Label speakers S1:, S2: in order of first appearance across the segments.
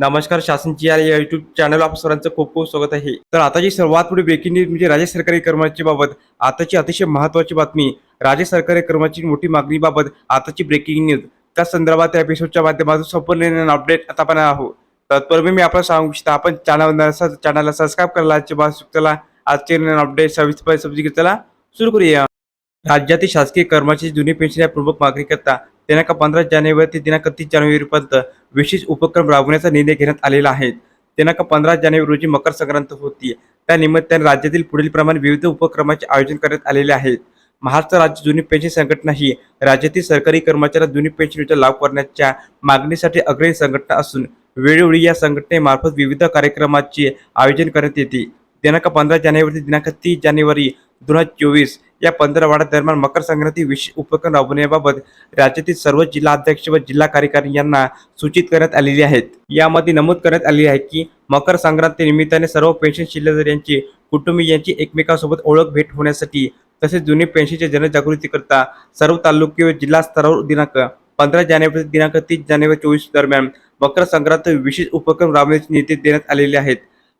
S1: नमस्कार शासनची या YouTube channel आप सर्वांचं खूप खूप स्वागत आहे. तर आताची सर्वात मोठी ब्रेकिंग न्यूज म्हणजे राज्य सरकारी कर्मचारी बाबत आताची अतिशय महत्वाची बातमी राज्य सरकारी कर्मचारी मोठी मागणी बाबत आताची ब्रेकिंग न्यूज त्या संदर्भात या एपिसोडच्या माध्यमातून संपूर्ण अपडेट आता आपण आहोत. तत्पूर्वी मी आपल्याला सांगू इच्छितो आपण चॅनल चॅनलला सबस्क्राईब करायला चला. आजचे अपडेट सविस्तर समजून घेतला सुरू करूया. राज्यातील शासकीय कर्मचारी जुनी पेन्शन या प्रमुख मागणीकरता दिनांक पंधरा जानेवारी ते दिनांक तीस जानेवारीपर्यंत विशेष उपक्रम राबवण्याचा निर्णय घेण्यात आलेला आहे. दिनांक पंधरा जानेवारी रोजी मकर संक्रांत होती. त्या निमित्ताने राज्यातील पुढील प्रमाणे विविध उपक्रमाचे आयोजन करण्यात आलेले आहेत महाराष्ट्र राज्य जुनी पेन्शन संघटना ही राज्यातील सरकारी कर्मचाऱ्यांना जुनी पेन्शन योजना लाभ करण्याच्या मागणीसाठी अग्रणी संघटना असून वेळोवेळी या संघटनेमार्फत विविध कार्यक्रमाचे आयोजन करण्यात येते. दिनांक पंधरा जानेवारी ते दिनांक तीस जानेवारी दोन हजार चोवीस या पंधरवडा दरम्यान मकर संक्रांती विशेष उपक्रम राबवण्याबाबत राज्यातील सर्व जिल्हा अध्यक्ष व जिल्हा कार्यकारी यांना सूचित करण्यात आलेली आहेत. यामध्ये नमूद करण्यात आले आहे की मकर संक्रांती निमित्ताने सर्व पेन्शन शिल्लक यांची कुटुंबीयांची एकमेकांसोबत ओळख भेट होण्यासाठी तसेच जुने पेन्शनच्या जनजागृती करता सर्व तालुके व जिल्हा स्तरावर दिनांक पंधरा जानेवारी दिनांक तीस जानेवारी चोवीस दरम्यान मकर संक्रांत विशेष उपक्रम राबवण्याचे निर्देश देण्यात आलेले आहेत.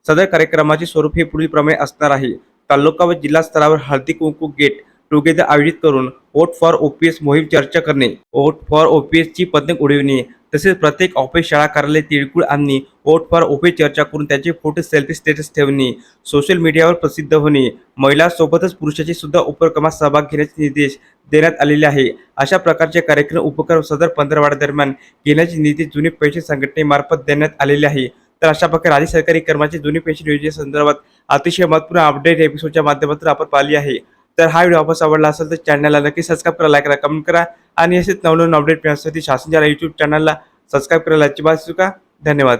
S1: सदर कार्यक्रमाचे स्वरूप हे पुढीलप्रमाणे असणार आहे. तालुका व जिल्हा स्तरावर हळदी कुंकू गेट टुगेदर आयोजित करून वोट फॉर ओपीएस मोहीम चर्चा करणे. वोट फॉर ओपीएस ची पतंग उडविणे. तसेच प्रत्येक ऑफिस शाळा कार्यालय तिळकुळ आणणे. वोट फॉर ओपीएस चर्चा करून त्याचे फोटो सेल्फी स्टेटस ठेवणे. सोशल मीडियावर प्रसिद्ध होणे. महिलांसोबतच पुरुषाचे सुद्धा उपक्रमात सहभाग घेण्याचे निर्देश देण्यात आलेले आहे. अशा प्रकारचे कार्यक्रम उपक्रम सदर पंधरवाड्यादरम्यान दरम्यान घेण्याचे निर्देश जुने पैसे संघटनेमार्फत देण्यात आलेले आहे. तर अशा प्रकारे राज्य सरकारी कर्मचारी जुनी पेन्शन योजनेसंदर्भात अतिशय महत्त्वपूर्ण अपडेट एपिसोडच्या माध्यमातून आपण पाहिली आहे. तर हा व्हिडिओ आपण आवडला असेल तर चॅनलला नक्की सबस्क्राईब करा लाईक करा कमेंट करा आणि असेच नवनवीन अपडेट मिळण्यासाठी शासनच्या युट्यूब चॅनलला सबस्क्राईब करायला अजिबात चुका धन्यवाद.